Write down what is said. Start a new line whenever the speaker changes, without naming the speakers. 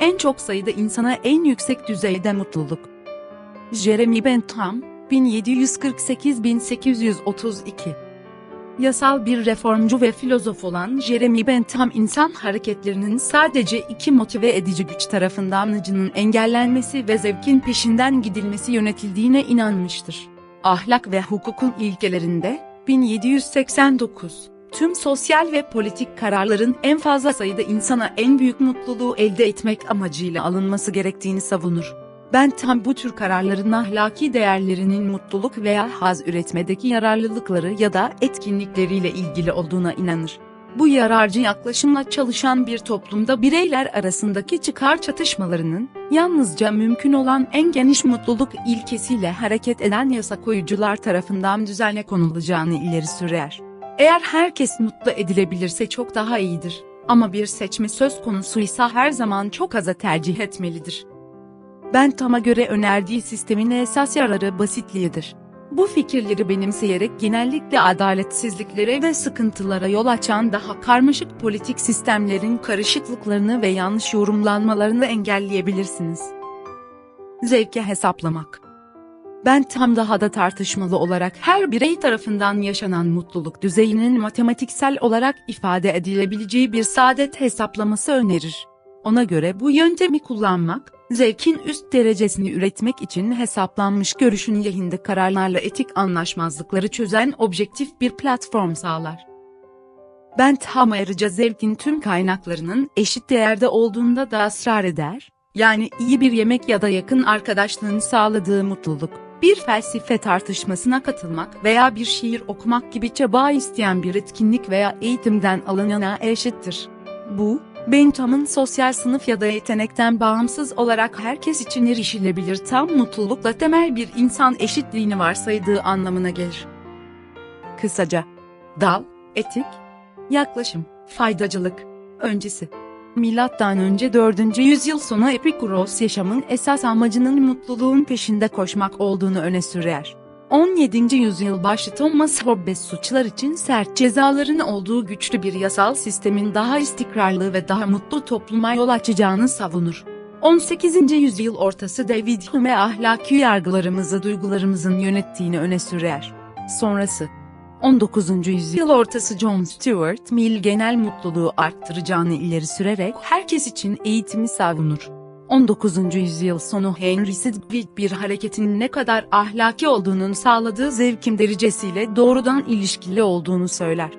en çok sayıda insana en yüksek düzeyde mutluluk. Jeremy Bentham, 1748-1832 Yasal bir reformcu ve filozof olan Jeremy Bentham insan hareketlerinin sadece iki motive edici güç tarafından acının engellenmesi ve zevkin peşinden gidilmesi yönetildiğine inanmıştır. Ahlak ve hukukun ilkelerinde 1789 tüm sosyal ve politik kararların en fazla sayıda insana en büyük mutluluğu elde etmek amacıyla alınması gerektiğini savunur. Ben tam bu tür kararların ahlaki değerlerinin mutluluk veya haz üretmedeki yararlılıkları ya da etkinlikleriyle ilgili olduğuna inanır. Bu yararcı yaklaşımla çalışan bir toplumda bireyler arasındaki çıkar çatışmalarının, yalnızca mümkün olan en geniş mutluluk ilkesiyle hareket eden yasa koyucular tarafından düzenle konulacağını ileri sürer. Eğer herkes mutlu edilebilirse çok daha iyidir. Ama bir seçme söz konusuysa her zaman çok aza tercih etmelidir. Bentham'a göre önerdiği sistemin esas yararı basitliğidir. Bu fikirleri benimseyerek genellikle adaletsizliklere ve sıkıntılara yol açan daha karmaşık politik sistemlerin karışıklıklarını ve yanlış yorumlanmalarını engelleyebilirsiniz. Zevke hesaplamak ben tam daha da tartışmalı olarak her birey tarafından yaşanan mutluluk düzeyinin matematiksel olarak ifade edilebileceği bir saadet hesaplaması önerir. Ona göre bu yöntemi kullanmak, zevkin üst derecesini üretmek için hesaplanmış görüşün lehinde kararlarla etik anlaşmazlıkları çözen objektif bir platform sağlar. Bentham ayrıca zevkin tüm kaynaklarının eşit değerde olduğunda da ısrar eder, yani iyi bir yemek ya da yakın arkadaşlığın sağladığı mutluluk, bir felsefe tartışmasına katılmak veya bir şiir okumak gibi çaba isteyen bir etkinlik veya eğitimden alınana eşittir. Bu, Bentham'ın sosyal sınıf ya da yetenekten bağımsız olarak herkes için erişilebilir tam mutlulukla temel bir insan eşitliğini varsaydığı anlamına gelir. Kısaca, dal, etik, yaklaşım, faydacılık, öncesi. Milattan önce 4. yüzyıl sonu Epikuros yaşamın esas amacının mutluluğun peşinde koşmak olduğunu öne sürer. 17. yüzyıl başı Thomas Hobbes suçlar için sert cezaların olduğu güçlü bir yasal sistemin daha istikrarlı ve daha mutlu topluma yol açacağını savunur. 18. yüzyıl ortası David Hume ahlaki yargılarımızı duygularımızın yönettiğini öne sürer. Sonrası 19. yüzyıl ortası John Stuart Mill genel mutluluğu arttıracağını ileri sürerek herkes için eğitimi savunur. 19. yüzyıl sonu Henry Sidgwick bir hareketin ne kadar ahlaki olduğunun sağladığı zevkim derecesiyle doğrudan ilişkili olduğunu söyler.